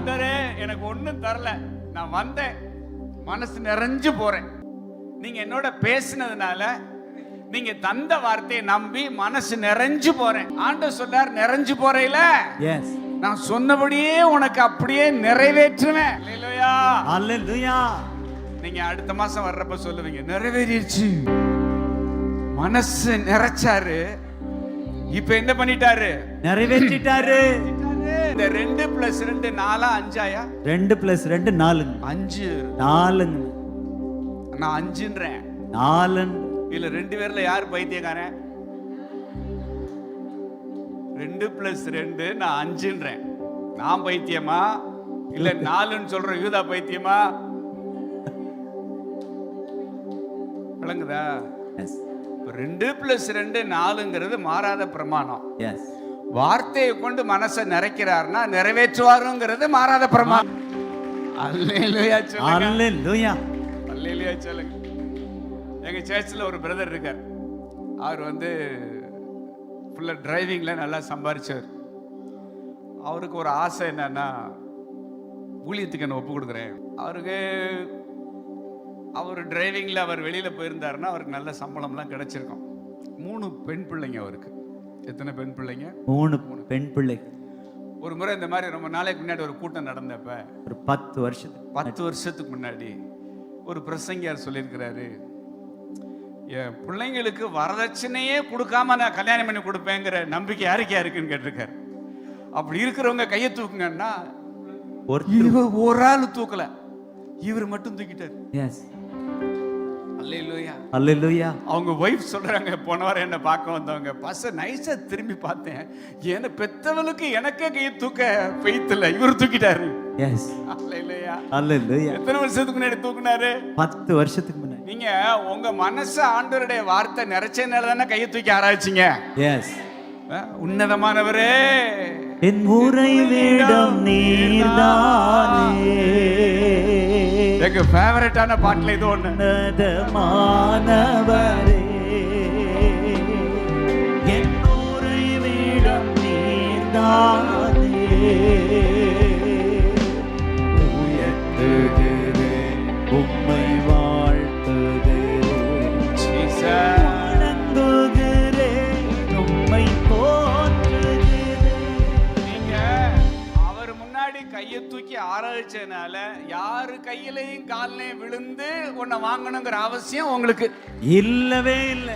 ஆண்டவரே எனக்கு ஒண்ணும் தரல. நான் வந்தேன். மனசு நிறைஞ்சு போறேன். நீங்க என்னோட பேசினதுனால நீங்க தந்த வார்த்தையை நம்பி மனசு நிறைஞ்சு போறேன். ஆண்டவர் சொன்னார் நிறைஞ்சு போறேல எஸ் நான் சொன்னபடியே உனக்கு அப்படியே நிறைவேற்றுவேன். நீங்க அடுத்த மாசம் வர்றப்ப சொல்லுவீங்க நிறைவேறிடுச்சு. மனசு நிறைச்சாரு. இப்ப என்ன பண்ணிட்டாரு? நிறைவேற்றிட்டாரு. இந்த ரெண்டு பிளஸ் ரெண்டு நாலா அஞ்சாயா? ரெண்டு பிளஸ் ரெண்டு நாலுங்க. அஞ்சு. நாலுங்க. நான் அஞ்சுன்றேன். நாலுங்க. இல்ல ரெண்டு பேர்ல யார் பைத்தியக்காரன்? ரெண்டு பிளஸ் ரெண்டு நான் அஞ்சுன்றேன். நான் பைத்தியமா? இல்ல நாலுன்னு சொல்ற யூதா பைத்தியமா? விளங்குதா? ரெண்டு பிளஸ் ரெண்டு நாலுங்கிறது மாறாத பிரமாணம். எஸ் வார்த்தையை கொண்டு மனசை நிறைக்கிறார்னா நிறைவேற்றுவாருங்கிறது மாறாத பிரமாணம். அல்லேலூயா அல்லேலூயா. அல்லேலூயா சொல்லுங்க. எங்க சர்ச்சில் ஒரு பிரதர் இருக்கார். அவர் வந்து ஃபுல்லாக டிரைவிங்கில் நல்லா சம்பாரிச்சார் அவருக்கு ஒரு ஆசை என்னன்னா ஊழியத்துக்கு என்ன ஒப்பு கொடுக்குறேன். அவருக்கு அவர் டிரைவிங்கில் அவர் வெளியில் போயிருந்தாருன்னா அவருக்கு நல்ல சம்பளம்லாம் கிடைச்சிருக்கும். மூணு பெண் பிள்ளைங்க அவருக்கு. எத்தனை பெண் பிள்ளைங்க? மூணு பெண் பிள்ளை. ஒரு முறை இந்த மாதிரி ரொம்ப நாளைக்கு முன்னாடி ஒரு கூட்டம் நடந்தப்ப ஒரு பத்து வருஷத்துக்கு பத்து வருஷத்துக்கு முன்னாடி ஒரு பிரசங்கியார் சொல்லியிருக்கிறாரு என் பிள்ளைங்களுக்கு வரதட்சணையே கொடுக்காம நான் கல்யாணம் பண்ணி கொடுப்பேங்கிற நம்பிக்கை யாருக்கு யாருக்குன்னு கேட்டிருக்காரு. அப்படி இருக்கிறவங்க கையை தூக்குங்கன்னா ஒரு ஆள் தூக்கல. இவர் மட்டும் தூக்கிட்டாரு. அவங்க ஒய்ஃப் சொல்றாங்க போன வாரம் என்ன பார்க்க வந்தவங்க. பச நைஸா திரும்பி பார்த்தேன். ஏன்னா பெத்தவளுக்கு எனக்கே கையை தூக்க பெய்த்துல இவர் தூக்கிட்டாரு. எஸ் அல்லையா அல்லேலூயா எத்தனை வருஷத்துக்கு முன்னாடி தூக்குனாரு? பத்து வருஷத்துக்கு முன்னாடி. நீங்க உங்க மனசு ஆண்டவருடைய வார்த்தை நிறைச்சனால தானே கையை தூக்கி ஆராய்ச்சிங்க? எஸ் உன்னதமானவரே. என் ஊரை வேடம் நீர்தானே. எனக்கு ஃபேவரட்டான பாட்டில் இது ஒன்று மாணவரே என் ஊரை விடம் நீர்தான். தூக்கி ஆராய்ச்சனால யாரு கையிலையும் காலிலையும் விழுந்து உன்னை வாங்கணுங்கிற அவசியம் உங்களுக்கு. இல்லவே இல்லை.